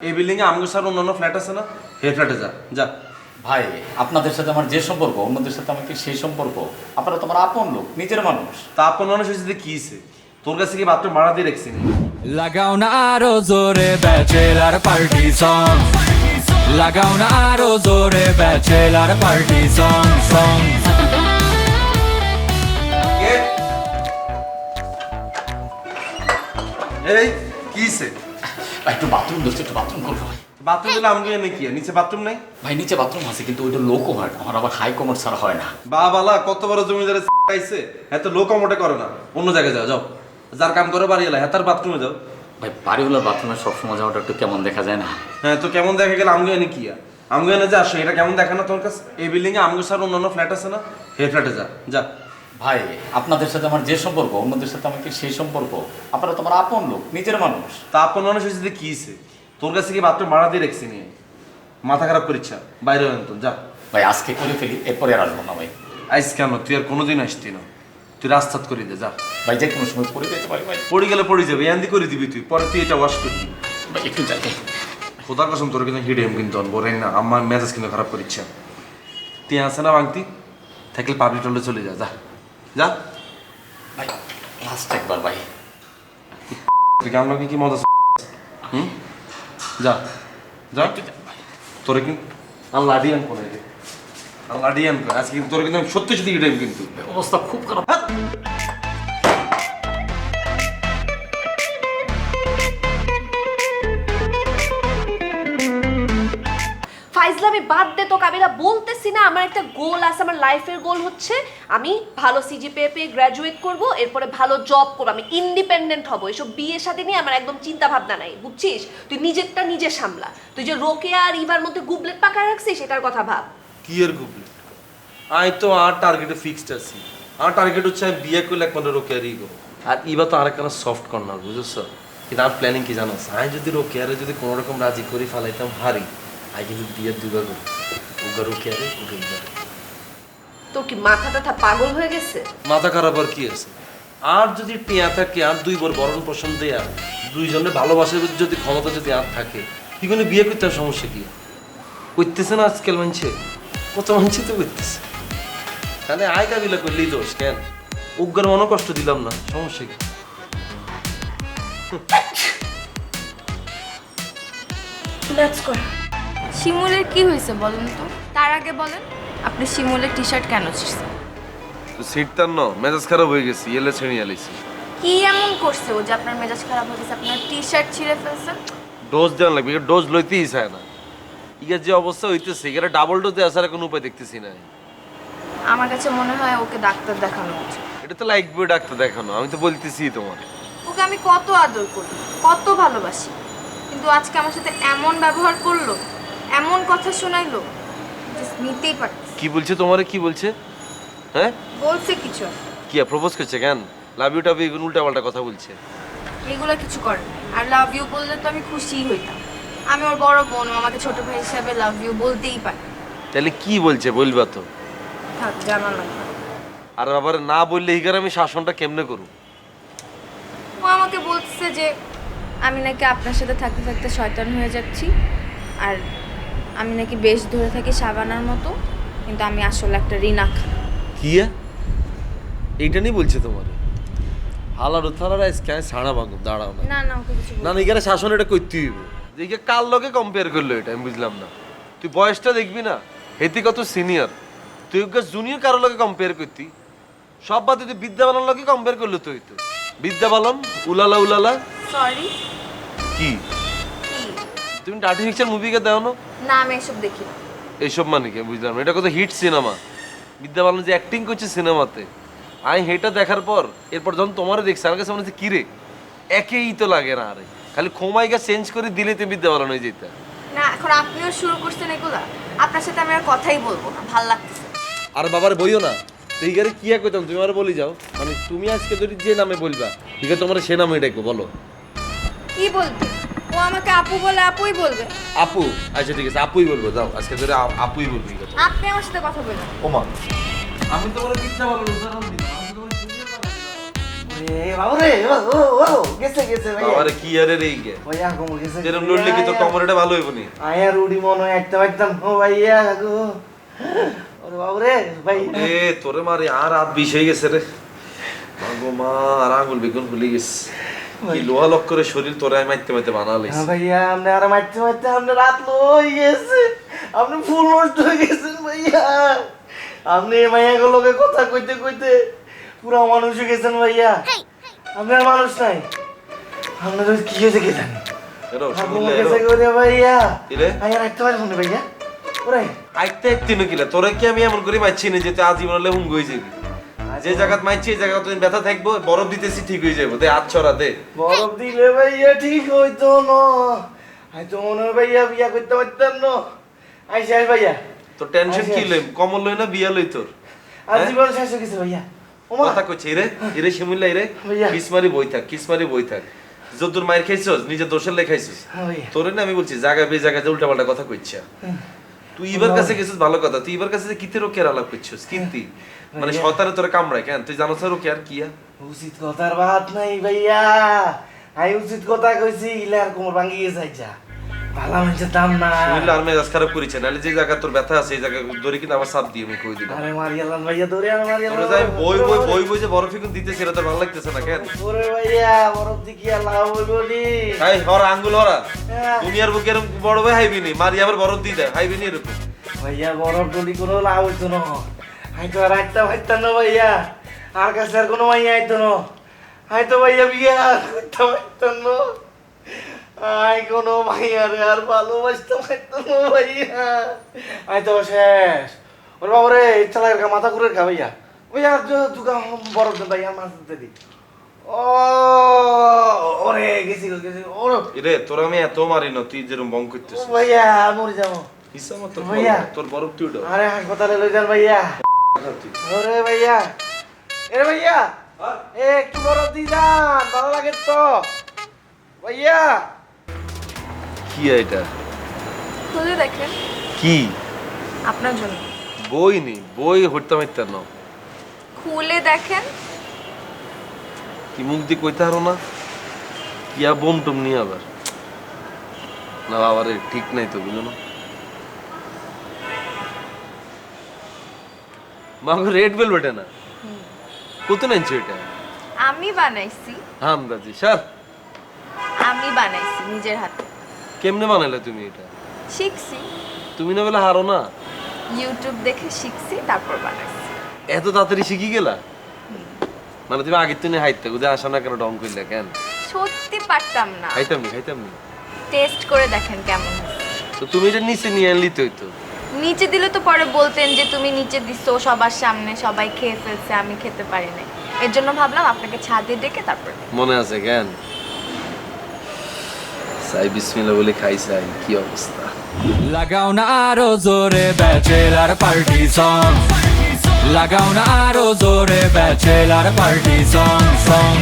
এই বিল্ডিং এ আমগো স্যার অন্যান্য ফ্ল্যাট আছে না? হে ফ্ল্যাটে যা যা। ভাই আপনাদের সাথে আমার যে সম্পর্ক অন্যদের সাথে আমার কি সেই সম্পর্ক? আপনারা তোমার আপন লোক নিজের মানুষ। তা আপন মানুষ হয়েছে কি হইছে? তোর কাছে কি বাথরুম ভাড়া দিয়ে রেখছি? লাগাও না আরও জোরে ব্যাচেলার পার্টি সং লাগাও না আরও জোরে ব্যাচেলার পার্টি সং সং এই কি হইছে? একটু বাথরুম দোস্ত একটু বাথরুম করব ভাই বাথরুম দিলে আমগো এনে কি? নিচে বাথরুম নাই? ভাই নিচে বাথরুম আছে কিন্তু ওইটা লো কমার্ট আমার আবার হাই কমার্ট ছাড়া হয় না। বা বালা কত বড় জমিদারে আইছে এত লোক মোটে করে না। অন্য জায়গায় যাও যাও। যার কাম করে বাড়ি এলা হেতার বাথরুমে যাও। ভাই বাড়িওয়ালার বাথরুমে সবসময় যাওয়াটা একটু কেমন দেখা যায় না? হ্যাঁ তো কেমন দেখা গেল আমগো এনে কি? আমগো এনে যা আসো। এটা কেমন দেখে না তোর কাছে? এই বিল্ডিং এ আমগো স্যার অন্যান্য ফ্ল্যাট আছে না? হে ফ্ল্যাটে যা যা। ভাই আপনাদের সাথে আমার যে সম্পর্ক অন্যদের সাথে আমাকে সেই সম্পর্ক আপনারা তোমার আপন লোক নিজের মানুষ। তা আপন মানুষ হয়েছে কি হইছে? তোর কাছে কি বাথরুম ভাড়া দিয়ে রেখছি নিয়ে? মাথা খারাপ করিচ্ছা বাইরে তো যা। ভাই আজকে করে ফেলি এরপরে আর আসব না ভাই। আইস কেন? তুই আর কোনোদিন আসতি না। তুই রাস্তাত করে দে যা। ভাই যে কোনো সময় পড়ে যেতে পারি ভাই। পড়ে গেলে পড়ে যাবে এন্দি করে দিবি তুই। পরে তুই এটা ওয়াশ করবি ভাই একটু যাই। খোদার কসম তোর কিন্তু হিডেম কিন্তু বলেন না। আমার মেজাজ কিন্তু খারাপ করিচ্ছে তুই আসে না বাংতি থাকলে পাবলিক টলে চলে যা যা। যা। ভাই লাস্ট একবার ভাই। কি মজা হুম? যা। যা। তোরে কিন্তু লাডিয়ান করে রে আল্লাহ ডিয়ান করে আজকে তোরে কিন্তু আমি সত্যি সত্যি কিন্তু অবস্থা খুব খারাপ। ফাইজলামি বাদ দে তো কাবিলা বলতেছি না আমার একটা গোল আছে আমার লাইফের গোল হচ্ছে আমি ভালো সিজিপিএ পেয়ে পেয়ে গ্র্যাজুয়েট করব এরপরে ভালো জব করব আমি ইন্ডিপেন্ডেন্ট হব। এসব বিয়ে সাথে নিয়ে আমার একদম চিন্তা ভাবনা নাই বুঝছিস? তুই নিজেরটা নিজে সামলা। তুই যে রোকে আর ইভার মধ্যে গুবলেট পাকা রাখছিস সেটার কথা ভাব। কি এর গুবলে আই তো আর টার্গেটে ফিক্সড আছি। আমার টার্গেট হচ্ছে আমি বিয়ে করলে একমাত্র রোকেয়ারই গো আর ইবা তো আর একটা সফট কর্নার বুঝেছ? কিন্তু আমার প্ল্যানিং কি জানো? আমি যদি রোকে রোকেয়ারে যদি কোনো রকম রাজি করে ফেলাইতাম হারি। আই কিন্তু বিয়ের দুগা করি উগা রোকেয়ারে উগা ইবারে তোর কি মাথা টাথা পাগল হয়ে গেছে? মাথা খারাপ আর কি আছে? আর যদি টিয়া থাকে আর দুই বরণ পোষণ দেয়া দুইজনে ভালোবাসে যদি ক্ষমতা যদি আর থাকে কি কোনো বিয়ে করতে সমস্যা কি? করতেছে না আজকাল মানছে? কত মানছে তো করতেছে তাহলে আয় কাবিলা করলেই দোষ কেন? মনে কষ্ট দিলাম না সমস্যা কি? লেটস গো শিমুলের কি হয়েছে বলেন তো? তার আগে বলেন। আপনি শিমুলের টি শার্ট কেন ছিঁড়ছেন? সিট তার ন মেজাজ খারাপ হয়ে গেছে এলে ছেড়ে আলিছি কি এমন করছে ও যে আপনার মেজাজ খারাপ হয়ে গেছে? আপনার টি শার্ট ছিঁড়ে ফেলছেন ডোজ দেওয়া লাগবে ডোজ লইতেই চায় না। ইগার যে অবস্থা হইতেছে এখানে ডাবল ডোজ দেওয়া ছাড়া কোনো উপায় দেখতেছি না। আমার কাছে মনে হয় ওকে ডাক্তার দেখানো উচিত। এটা তো লাগবে ডাক্তার দেখানো আমি তো বলতেছি তোমার ওকে আমি কত আদর করি কত ভালোবাসি। কিন্তু আজকে আমার সাথে এমন ব্যবহার করল এমন কথা শোনাইলো নিতেই পারতেছি কি বলছে তোমারে? কি বলছে? হ্যাঁ? বলছে কিছু। কি প্রপোজ করছে কেন? লাভ ইউ টাভ এগুলো উল্টা পাল্টা কথা বলছে। এগুলো কিছু করে আর লাভ ইউ বললে তো আমি খুশি হইতাম। আমি ওর বড় বোন আমাকে ছোট ভাই হিসাবে লাভ ইউ বলতেই পারে। তাহলে কি বলছে বলবা তো? থাক জানা লাগবে না। আর আবার না বললে হিগার আমি শাসনটা কেমনে করু? ও আমাকে বলছে যে আমি নাকি আপনার সাথে থাকতে থাকতে শয়তান হয়ে যাচ্ছি। আর আমি নাকি বেশ ধরে থাকি সাবানার মতো কিন্তু আমি আসলে একটা রিনাক। কি এইটা নিয়ে বলছে তোমার? হালার উথালার আজকে আমি ছাড়া ভাঙো দাঁড়াও না। না না ওকে কিছু না না এখানে শাসন এটা করতে হইব দেখে কার লগে কম্পেয়ার করল এটা আমি বুঝলাম না। তুই বয়সটা দেখবি না? হেতি কত সিনিয়র তুই ওকে জুনিয়র কারোর লগে কম্পেয়ার করতি? সব বাদে তুই বিদ্যা বালন লগে কম্পেয়ার করল তুই তো। বিদ্যা বালন উলালা উলালা। সরি কি? তুমি আর্টিফিশিয়াল মুভিকে দাও না। না আমি এসব দেখি না। এইসব মানে কি? বুঝলাম না। এটা কত হিট সিনেমা। বিদ্যা বালন যে অ্যাক্টিং করছে সিনেমাতে। আমি হেটা দেখার পর এরপর যখন তোমারে দেখছি আমার কাছে মনে হচ্ছে কিরে? একেই তো লাগে না আরে। খালি খোমাইকা চেঞ্জ করে দিলে তুই বিদ্যা বালন হয়ে যেত না এখন আপনিও শুরু করছেন এগুলা। আপনার সাথে আমি আর কথাই বলব না ভালো লাগতেছে আর বাবার বইও না। তুই গারে কি এক কইতাম? তুমি আর বলি যাও। মানে তুমি আজকে যদি যে নামে বলবা ঠিক আছে তোমার সে নামে ডাকবো বলো। কি বলবে? আমাকে আপু বলে আপুই বলবে। আপু আচ্ছা ঠিক আছে আপুই বলব যাও আজকে ধরে আ- আপুই বলবি আপনি আমার সাথে কথা বলবেন ওমা। আমি তোমার বিদ্যা বালন উদাহরণ দিলাম আমি তোমার junior বানাই এ বাবুরে ও ও ও গেছে গেছে ভাইয়া। আবার কি আরে রে গে। ভাইয়া কোমর গেছে যেরকম লড়লে কি তো কমরটা ভালো হইব নি? আয়া রুডি মনে হয় একদম একদম ও ভাইয়া গো। ওরে বাবুরে ভাই। এ তোরে মারে আর রাত বিষ হয়ে গেছে রে। মাগো মা আর আঙুল বেগুন ভুলে গেছে। কি লোহা লক করে শরীর তোরে আমি মাইতে মাইতে বানালিস হ্যাঁ ভাইয়া আপনি আর মারতে মারতে আপনি রাত লই গেছে। আপনি ফুল নষ্ট হয়ে গেছেন ভাইয়া। আপনি এই মাইয়াগুলোকে কথা কইতে কইতে পুরা মানুষ হয়ে গেছেন ভাইয়া। আপনি আর মানুষ নাই। আপনার কি হয়েছে কে জানে? তোরে কি আমি এমন করে মাইছি না যে তুই আজীবন হলে হুঙ্গ হয়ে যাবি? যে জায়গাত মাইছি এই জায়গা তুই ব্যথা থাকব বরফ দিতেছি ঠিক হয়ে যাব দে হাত ছড়া দে। বরফ দিলে ভাইয়া ঠিক হইতো না। হয়তো মনে হয় ভাইয়া বিয়া করতে পারতাম না। আই ভাইয়া। তো টেনশন। কি লই? কমল লই না বিয়া লই তোর? আর হ্যাঁ? জীবন শেষ হয়ে গেছে ভাইয়া। কথা কইছে রে ইরে শিমুল্লা ইরে ভাইয়া। কিসমারি বই থাক কিসমারি বই থাক। যদুর মায়ের খাইছস নিজে দোষের লেখাইছিস হ্যাঁ তোরে না আমি বলছি জায়গা বে জায়গা যে উল্টাপাল্টা কথা কইছা। তুই এবার কাছে গেছিস ভালো কথা। তুই এবার কাছে কিতে রোকের আলাপ করছিস কিন্তি? মানে। শতারে তোরে কামড়ায় কেন? তুই জানোস না রোকে আর কিয়া উচিত কথার বাত নাই ভাইয়া। আমি উচিত কথা কইছি ইলে আর কোমর ভাঙ্গি গেছে আইছা ভালো মানুষের দাম না। শুনলে আর মেজাজ খারাপ করিছে নাহলে যে জায়গা তোর ব্যথা আছে এই জায়গা ধরে কিন্তু আমার সাপ দিয়ে আমি কই দিলাম আরে মারিয়ালাম ভাইয়া দৌড়ে আর তোরে মারিয়ালাম যাই বই বই বই বই যে বরফ ফিকুন দিতেছে এটা তোর ভালো লাগতেছে না কেন? ওরে ভাইয়া বরফ দিকি আর লাভ হইব নি হাই হর আঙ্গুল হরা। হ্যাঁ। দুনিয়ার বুকে এরকম বড় ভাই হাইবি নি মারি আবার বরফ দিয়ে দেয় হাইবি নি এরকম। ভাইয়া বরফ ডলি কোনো লাভ হইতো না। হাই তো আর একটা ভাইতাম না ভাইয়া। আর কাছে আর কোনো মাইয়া আইতো না। হাই তো ভাইয়া বিয়া করতে পারতাম না। আই কোনো মাইয়ার আর ভালোবাসতে পারতাম না ভাইয়া। আই তো শেষ। ওর বাবা রে ইচ্ছা লাগে মাথা ঘুরে খা ভাইয়া ভাইয়া দুকা বরফ দেন ভাইয়া মাছ দিতে দি। ও ওরে গেছি গেছি। ওরে। রে তোর আমি এত মারি না তুই যেরকম বং করতেছিস। ভাইয়া মরে যাব। হিসাব মতো ভাইয়া। তোর বরফ তুই আরে হাসপাতালে লই যান ভাইয়া। ওরে ভাইয়া। এ ভাইয়া। এ একটু বরফ দি যান ভালো লাগে তো। ভাইয়া। কি এটা? খুলে দেখেন। কি? আপনার জন্য। বই নি বই হইতে মাইতে খুলে দেখেন। কি মুখ দিয়ে কইতে হারো না? কি আর বোম টুম নিয়ে আবার। না বাবা রে ঠিক নাই তো বুঝো না? মাগো রেড ভেলভেটে না? কত নাইছো এটা? আমি বানাইছি। হামদাজি স্যার। আমি বানাইছি নিজের হাতে। কেমনে বানাইলে তুমি এটা? শিখছি। তুমি না বলে হারো না? ইউটিউব দেখে শিখছি তারপর বানাইছি। এত তাড়াতাড়ি শিখি গেলা? মানে তুমি আগের তুমি হাইতে বুঝে আসা না কেন ডং করলে কেন? সত্যি পারতাম না। খাইতাম নি খাইতাম নি। টেস্ট করে দেখেন কেমন। তো তুমি এটা নিচে নিয়ে আনলি তো হইতো। নিচে দিলে তো পরে বলতেন যে তুমি নিচে দিছো সবার সামনে সবাই খেয়ে ফেলছে আমি খেতে পারি নাই। এর জন্য ভাবলাম আপনাকে ছাদে ডেকে তারপর মনে আছে কেন? সাই বিসমিল্লা বলে খাই সাই কি অবস্থা? লাগাও না আরও জোরে ব্যাচেলার পার্টি সং। লাগাও না আরও জোরে ব্যাচেলার পার্টি সং সং।